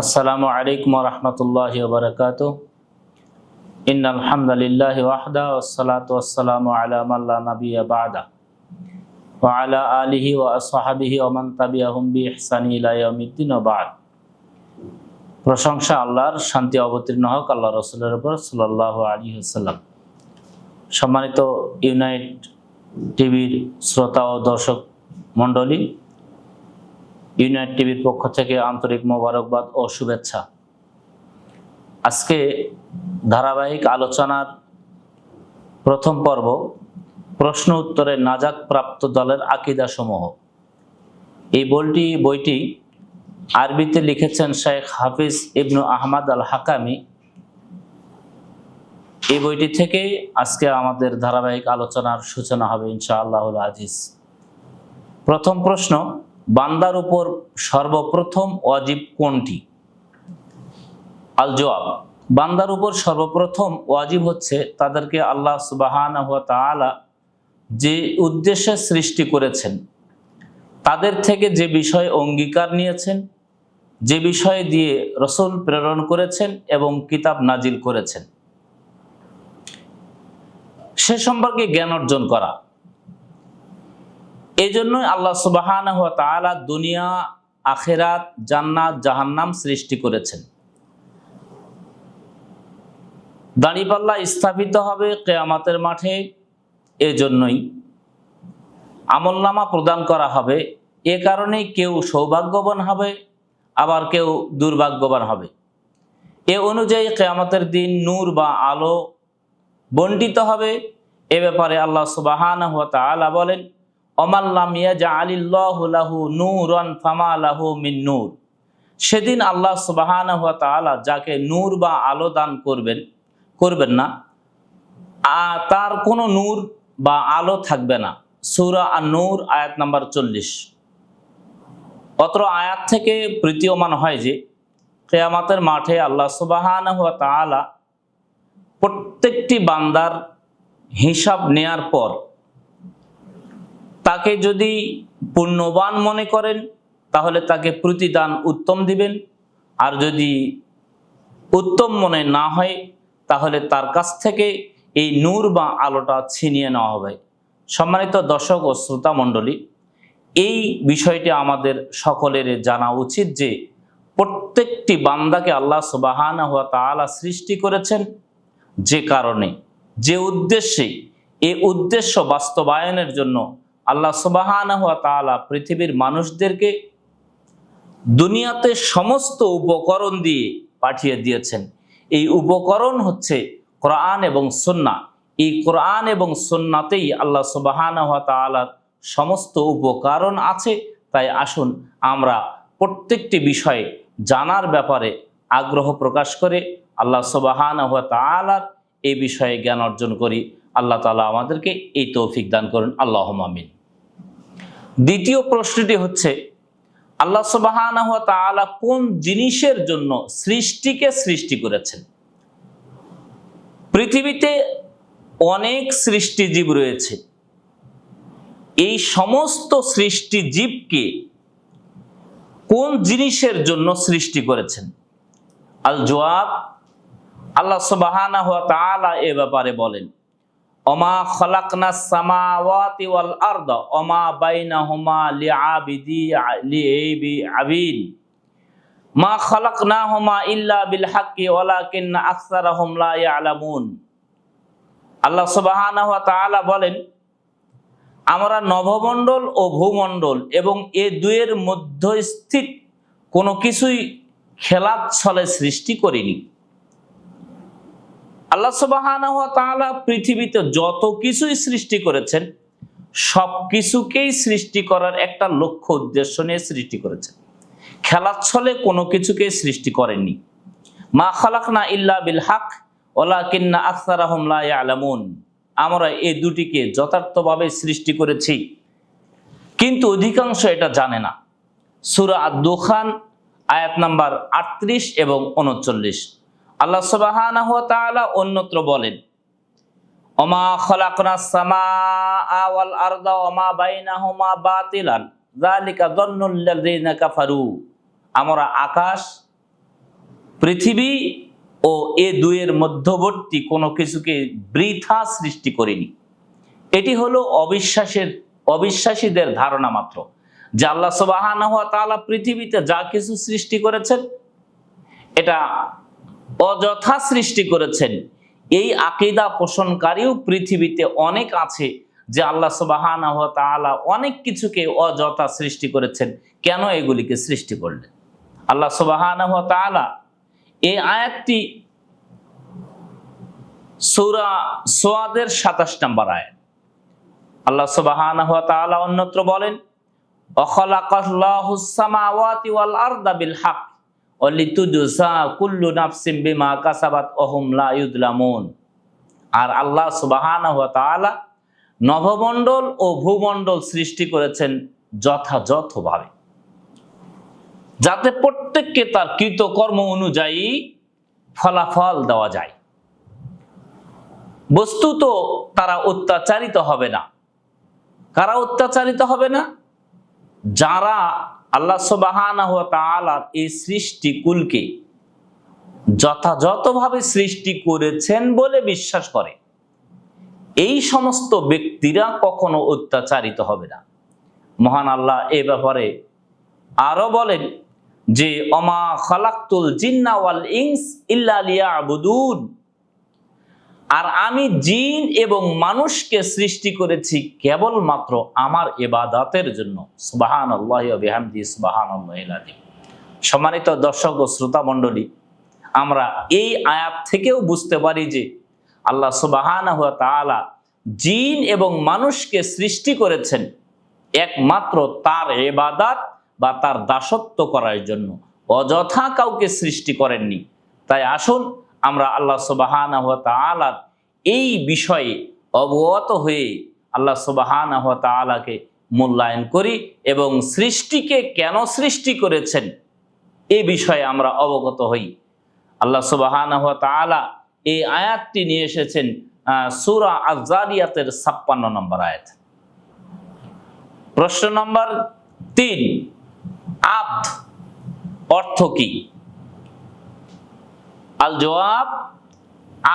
আসসালামু আলাইকুম রহমতুল্লাহ বারকাত ইন আলহামদুলিল্লাহ ওয়াহদা ওসালাত ওয়াসালামু আলা মাল্লা নবিয়া বাদা। ওয়ালা আলিহি ওয়া আসহাবিহি ওমান ইলা ইয়াউমিদ্দিন বাদ। প্রশংসা আল্লাহর, শান্তি অবতীর্ণ হোক আল্লাহ রসুলের উপর সাল্লাল্লাহু আলাইহি ওয়াসাল্লাম। সম্মানিত ইউনাইট টিভির শ্রোতা ও দর্শক মণ্ডলী ইউনাইট টিভির পক্ষ থেকে আন্তরিক মোবারকবাদ ও শুভেচ্ছা। আজকে ধারাবাহিক আলোচনার প্রথম পর্ব প্রশ্ন উত্তরে নাজাক প্রাপ্ত দলের আকিদা সমূহ এই বইটি বইটি আরবিতে লিখেছেন শেখ হাফিজ ইবনু আহমদ আল হাকামি এই বইটি থেকে আজকে আমাদের ধারাবাহিক আলোচনার সূচনা হবে ইনশাআল্লাহ আজিজ। প্রথম প্রশ্ন বান্দার উপর সর্বপ্রথম অজীব কোনটি? আল জবাব বান্দার উপর সর্বপ্রথম ওয়াজিব হচ্ছে তাদেরকে আল্লাহ সুবাহান যে উদ্দেশ্যে সৃষ্টি করেছেন, তাদের থেকে যে বিষয় অঙ্গীকার নিয়েছেন, যে বিষয় দিয়ে রসুল প্রেরণ করেছেন এবং কিতাব নাজিল করেছেন। সে সম্পর্কে জ্ঞান অর্জন করা। এই জন্যই আল্লাহ সুবাহান তালা দুনিয়া, আখেরাত, জান্নাত, জাহান্নাম সৃষ্টি করেছেন। দাঁড়িপাল্লা স্থাপিত হবে কেয়ামাতের মাঠে, এজন্যই আমলনামা প্রদান করা হবে। এ কারণে কেউ সৌভাগ্যবান হবে, আবার কেউ দুর্ভাগ্যবান হবে। এ অনুযায়ী কেয়ামতের দিন নূর বা আলো বন্টিত হবে। এ ব্যাপারে আল্লাহ সুবাহান তালা বলেন সেদিন আল্লাহ সুবাহান যাকে নূর বা আলো দান করবেন করবেন না তার কোনো নূর বা আলো থাকবে না। সুরা আর নূর আয়াত নাম্বার চল্লিশ। অত্র আয়াত থেকে প্রতীয়মান হয় যে, কেয়ামাতের মাঠে আল্লাহ সুবাহান প্রত্যেকটি বান্দার হিসাব নেয়ার পর তাকে যদি পুণ্যবান মনে করেন, তাহলে তাকে প্রতিদান উত্তম দিবেন। আর যদি উত্তম মনে না হয়, তাহলে তার কাছ থেকে এই নূর বা আলোটা ছিনিয়ে নেওয়া হবে। সম্মানিত দর্শক ও শ্রোতা মণ্ডলী, এই বিষয়টি আমাদের সকলের জানা উচিত যে, প্রত্যেকটি বান্দাকে আল্লাহ সুবাহান হুয়া তালা সৃষ্টি করেছেন যে কারণে, যে উদ্দেশ্যে, এ উদ্দেশ্য বাস্তবায়নের জন্য আল্লাহ তালা পৃথিবীর মানুষদেরকে দুনিয়াতে সমস্ত উপকরণ দিয়ে পাঠিয়ে দিয়েছেন। এই উপকরণ হচ্ছে কোরআন এবং সন্না এই কোরআন এবং সন্নাতেই আল্লাহ তালার সমস্ত উপকরণ আছে। তাই আসুন আমরা প্রত্যেকটি বিষয়ে জানার ব্যাপারে আগ্রহ প্রকাশ করে আল্লাহ সুবাহান তালার এই বিষয়ে জ্ঞান অর্জন করি। আল্লাহ তালা আমাদেরকে এই তৌফিক দান করুন। আল্লাহ মামিন দ্বিতীয় প্রশ্নটি হচ্ছে, আল্লাহ সুবাহান তালা কোন জিনিসের জন্য সৃষ্টিকে সৃষ্টি করেছেন? পৃথিবীতে অনেক সৃষ্টিজীব রয়েছে। এই সমস্ত সৃষ্টিজীবকে কোন জিনিসের জন্য সৃষ্টি করেছেন? আল জোয়াব আল্লাহ সুবাহানা এ ব্যাপারে বলেন। অমা খলাকনা সামাওয়াতি ওয়াল আরদ অমা বাইনাহুমা লিআবিদি লিআবি আবিন। মা খলাকনাহুমা ইল্লা বিল হাক্কি ওয়ালাকিন্না আকসারাহুম লা ইয়ালামুন। আল্লাহ সুবহানাহু ওয়া তাআলা বলেন, আমরা নভমণ্ডল ও ভূমণ্ডল এবং এ দুয়ের মধ্যস্থিত কোনো কিছুই খেলার ছলে সৃষ্টি করিনি। আল্লাহ ওয়া পৃথিবীতে যত কিছুই সৃষ্টি করেছেন, সব কিছুকেই সৃষ্টি করার একটা লক্ষ্য উদ্দেশ্য নিয়ে সৃষ্টি করেছেন। খেলার ছলে কোনো কিছুকে সৃষ্টি করেননি। মা খালাক না ইল্লা বিল হাক ওলা কিন্না আখতারাহম লা আলামুন আমরা এই দুটিকে যথার্থভাবে সৃষ্টি করেছি, কিন্তু অধিকাংশ এটা জানে না। সুরা দোখান আয়াত নাম্বার আটত্রিশ এবং উনচল্লিশ। আল্লাহ তাআলা অন্যত্র বলেন কাফারু। আমরা আকাশ, পৃথিবী ও এ দুয়ের মধ্যবর্তী কোনো কিছুকে বৃথা সৃষ্টি করিনি। এটি হলো অবিশ্বাসের, অবিশ্বাসীদের ধারণা মাত্র যে আল্লাহ তাআলা পৃথিবীতে যা কিছু সৃষ্টি করেছেন, এটা অযথা সৃষ্টি করেছেন। এই আকিদা পোষণকারীও পৃথিবীতে অনেক আছে যে আল্লাহ সুবাহানা অনেক কিছুকে অযথা সৃষ্টি করেছেন। কেন এগুলিকে সৃষ্টি করলেন? আল্লাহ সুবাহানা এই আয়াতটি সূরা সোয়াদের সাতাশ নম্বর আয়াত। আল্লাহ তাআলা অন্যত্র বলেন অখলাকাল্লাহুস সামাওয়াতি ওয়াল আরদা বিল হক আর আল্লাহ তাআলা নভমণ্ডল ও ভূমণ্ডল সৃষ্টি করেছেন যথাযথভাবে। যাতে প্রত্যেককে তার কৃতকর্ম অনুযায়ী ফলাফল দেওয়া যায়। বস্তুত তারা অত্যাচারিত হবে না। কারা অত্যাচারিত হবে না? যারা আল্লাহ তাআলার এই সৃষ্টিকুলকে যথাযথভাবে সৃষ্টি করেছেন বলে বিশ্বাস করে। এই সমস্ত ব্যক্তিরা কখনো অত্যাচারিত হবে না। মহান আল্লাহ এ ব্যাপারে আরও বলেন যে অমা খালাক্তুল জিন্না ওয়াল ইনস ইল্লা লিয়াবুদুন। আর আমি জিন এবং মানুষকে সৃষ্টি করেছি কেবলমাত্র আমার এবাদাতের জন্য। সুবাহান আল্লাহ বিহামদি সুবাহান সম্মানিত দর্শক ও শ্রোতা মণ্ডলী, আমরা এই আয়াত থেকেও বুঝতে পারি যে আল্লাহ সুবাহান তাআলা জিন এবং মানুষকে সৃষ্টি করেছেন একমাত্র তার এবাদাত বা তার দাসত্ব করার জন্য। অযথা কাউকে সৃষ্টি করেননি। তাই আসুন আমরা আল্লাহ সুবাহান তালার এই বিষয়ে অবগত হয়ে আল্লাহ সুবাহান তালাকে মূল্যায়ন করি এবং সৃষ্টিকে কেন সৃষ্টি করেছেন এ বিষয়ে আমরা অবগত হই। আল্লাহ সুবাহান তালা এই আয়াতটি নিয়ে এসেছেন সূরা আজারিয়াতের ছাপ্পান্ন নম্বর আয়াত। প্রশ্ন নম্বর তিন, আব্দ অর্থ কি? আল জবাব,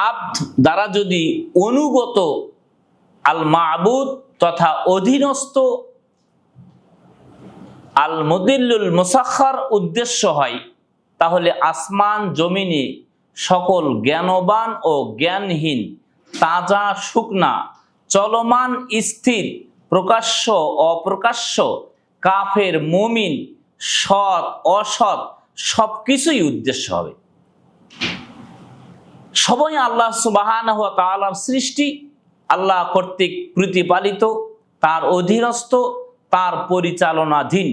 আব্দ দ্বারা যদি অনুগত আল মাবুদ তথা অধীনস্থ আল মুদিল্লুল মুসাখার উদ্দেশ্য হয়, তাহলে আসমান জমিনে সকল জ্ঞানবান ও জ্ঞানহীন, তাজা শুকনা, চলমান স্থির, প্রকাশ্য অপ্রকাশ্য, কাফের মুমিন, সৎ, অসৎ সব কিছুই উদ্দেশ্য হবে। সবাই আল্লাহ সুবাহান তালার সৃষ্টি। আল্লাহ কর্তৃক প্রতিপালিত, তার অধীনস্থ, তার পরিচালনাধীন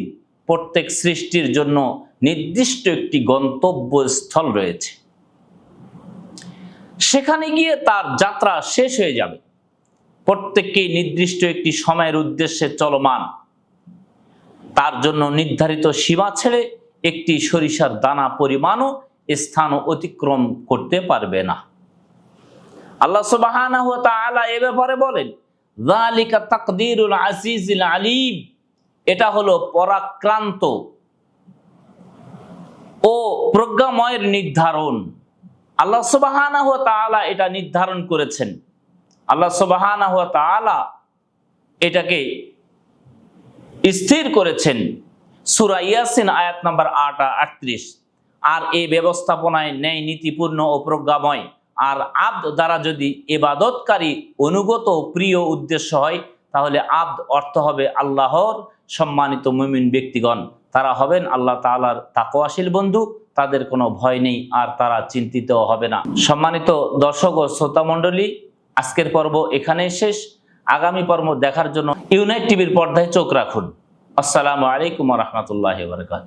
প্রত্যেক সৃষ্টির জন্য নির্দিষ্ট একটি গন্তব্যস্থল রয়েছে। সেখানে গিয়ে তার যাত্রা শেষ হয়ে যাবে। প্রত্যেককেই নির্দিষ্ট একটি সময়ের উদ্দেশ্যে চলমান। তার জন্য নির্ধারিত সীমা ছেড়ে একটি সরিষার দানা পরিমাণও স্থান অতিক্রম করতে পারবে না। আল্লাহ তাআলা এ ব্যাপারে বলেন আলিম এটা হলো পরাক্রান্ত ও প্রজ্ঞাময়ের নির্ধারণ। আল্লাহ সুবহানাহু ওয়া তাআলা এটা নির্ধারণ করেছেন। আল্লাহ সুবহানাহু ওয়া তাআলা এটাকে স্থির করেছেন। সূরা ইয়াসিন আয়াত নাম্বার আট আটত্রিশ। আর এই ব্যবস্থাপনায় ন্যায়, নীতিপূর্ণ ও প্রজ্ঞাময়। আর আব্দ দ্বারা যদি এবাদতকারী অনুগত প্রিয় উদ্দেশ্য হয়, তাহলে আব্দ অর্থ হবে আল্লাহর সম্মানিত মুমিন ব্যক্তিগণ। তারা হবেন আল্লাহ তাআলার তাকোয়াশীল বন্ধু, তাদের কোনো ভয় নেই আর তারা চিন্তিত হবে না। সম্মানিত দর্শক ও শ্রোতা মণ্ডলী, আজকের পর্ব এখানেই শেষ। আগামী পর্ব দেখার জন্য ইউনাইট টিভির পর্দায় চোখ রাখুন। আসসালামু আলাইকুম রহমতুল্লাহ বারকাত